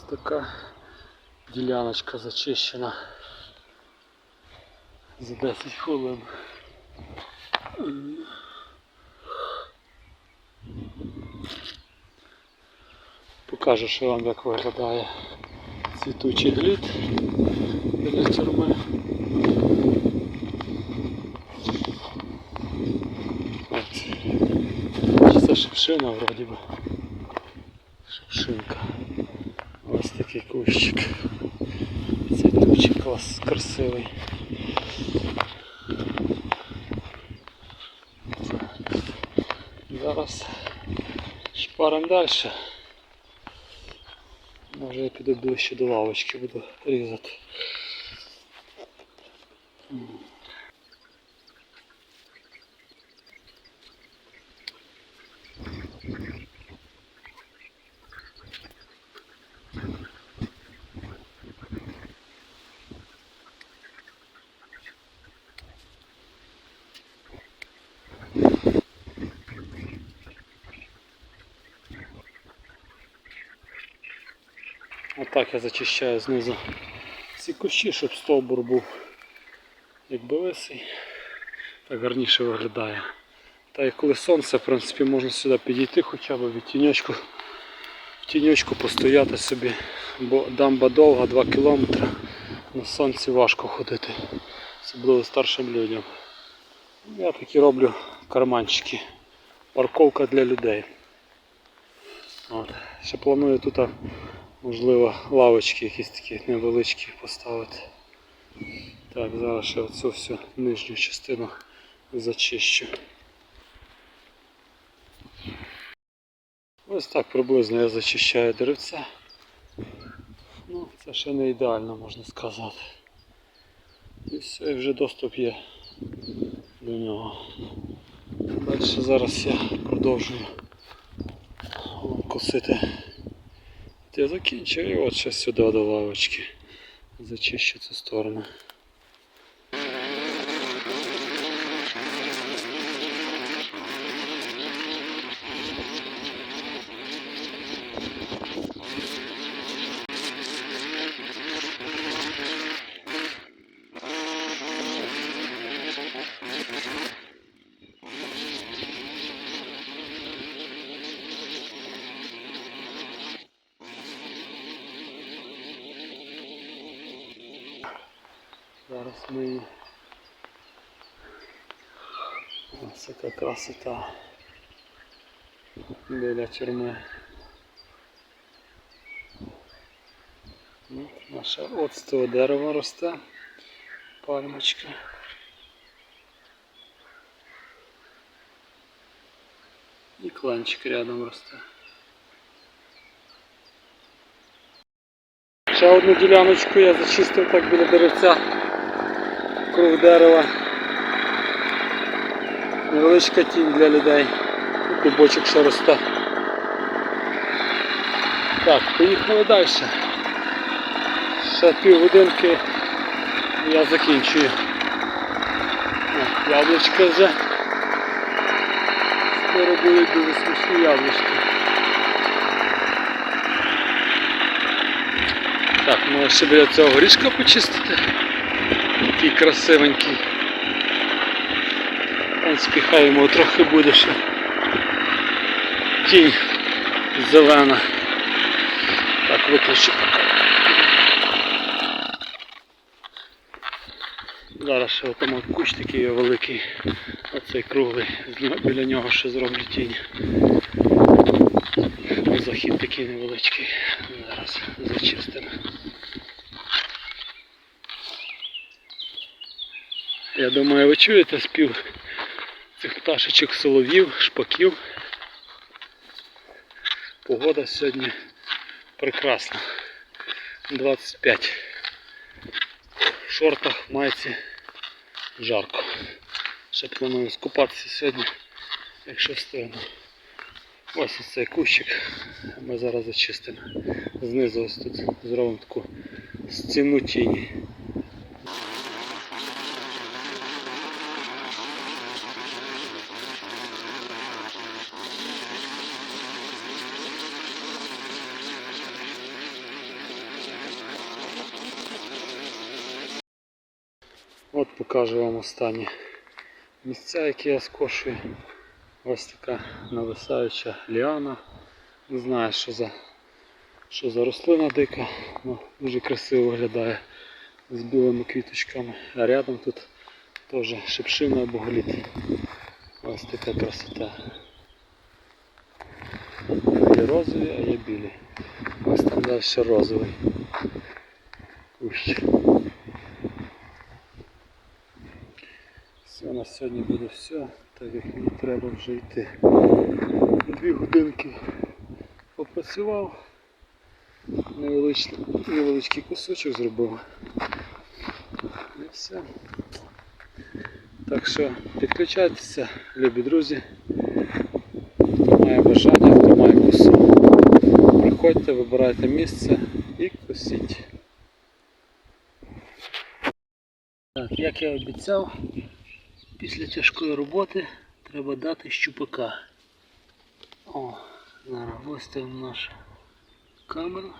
така діляночка зачищена за 10 хвилин. Покажу, що вам як виглядає цвітучий глід біля тюрми. Це шипшина вроді би. Шипшинка. Такий кущик. Цвітучий клас красивий. Зараз шпаримо далі. Може я піду ближче до лавочки буду різати. Отак я зачищаю знизу ці кущі, щоб стовбур був якби лисий. Так гарніше виглядає. Та і коли сонце, в принципі, можна сюди підійти хоча б від тіньочку, в тіньочку постояти собі, бо дамба довга, 2 кілометри. На сонці важко ходити, особливо старшим людям. Я такі роблю карманчики. Парковка для людей. От. Ще планую тут, можливо, лавочки якісь такі невеличкі поставити. Так, зараз ще оцю всю нижню частину зачищу. Ось так приблизно я зачищаю деревця. Ну, це ще не ідеально, можна сказати. І все, і вже доступ є до нього. Далі зараз я продовжую косити. Я закінчив і от ще сюди до лавочки. Зачищу цю сторону. Зараз ми її. Ось яка красота біля тюрми. Ну, Наше оцтове дерево росте, пальмочка. І кланчик рядом росте. Ще одну діляночку я зачистив так біля деревця Круг дерева. Невеличка тінь для людей. Дубочок ще росте. Так, поїхали далі. Ще півгодинки я закінчую. О, вже. Скоро будуть дуже смачні яблучки. Так, ну ще біля цього горішка почистити. Такий красивенький. Принципі, трохи буде ще. Тінь зелена. Так, виключу. Зараз ще отам от кущ такий великий, оцей круглий, біля нього ще зроблю тінь. Захід такий невеличкий. Зараз зачистимо. Я думаю, ви чуєте спів цих пташечок солов'їв, шпаків. Погода сьогодні прекрасна. 25. В шортах, майці жарко. Ще планую скупатися сьогодні, якщо встигну. Ось ось цей кущик. Ми зараз зачистимо. Знизу ось тут зробимо таку стіну тіні. От покажу вам останні місця, які я скошую. Ось така нависаюча ліана. Не знаю, що за, що за рослина дика, але дуже красиво виглядає з білими квіточками. А рядом тут теж шипшина або голіт. Ось така красота. Є розові, а є білі. Ось там далі розовий. Кущ. Все, на сьогодні буде все, так як мені треба вже йти. Дві годинки попрацював, невеличкий, невеличкий кусочок зробив. І все. Так що підключайтеся, любі друзі. Хто має бажання, хто має косу. Приходьте, вибирайте місце і косіть. Так, як я обіцяв, після тяжкої роботи треба дати щупака. О, зараз виставимо нашу камеру.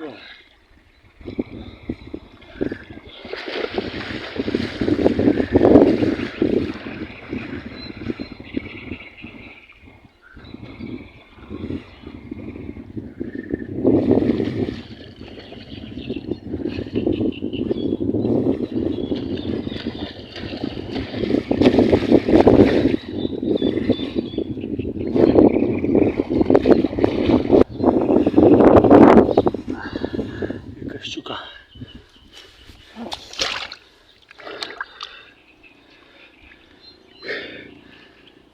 О. Яка щука.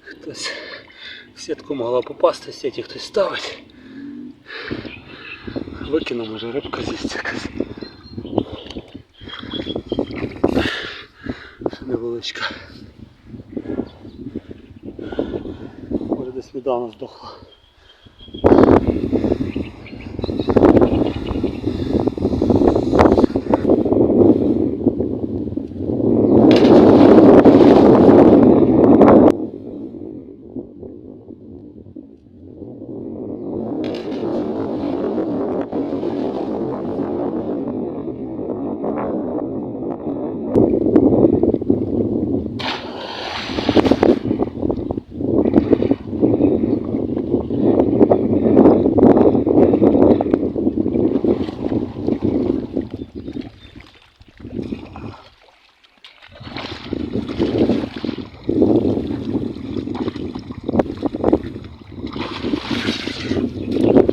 Хтось в сітку могла попасти, сіті хтось ставить. Викину, може рибка з'їсть якась. Невеличка. Може десь недавно здохла.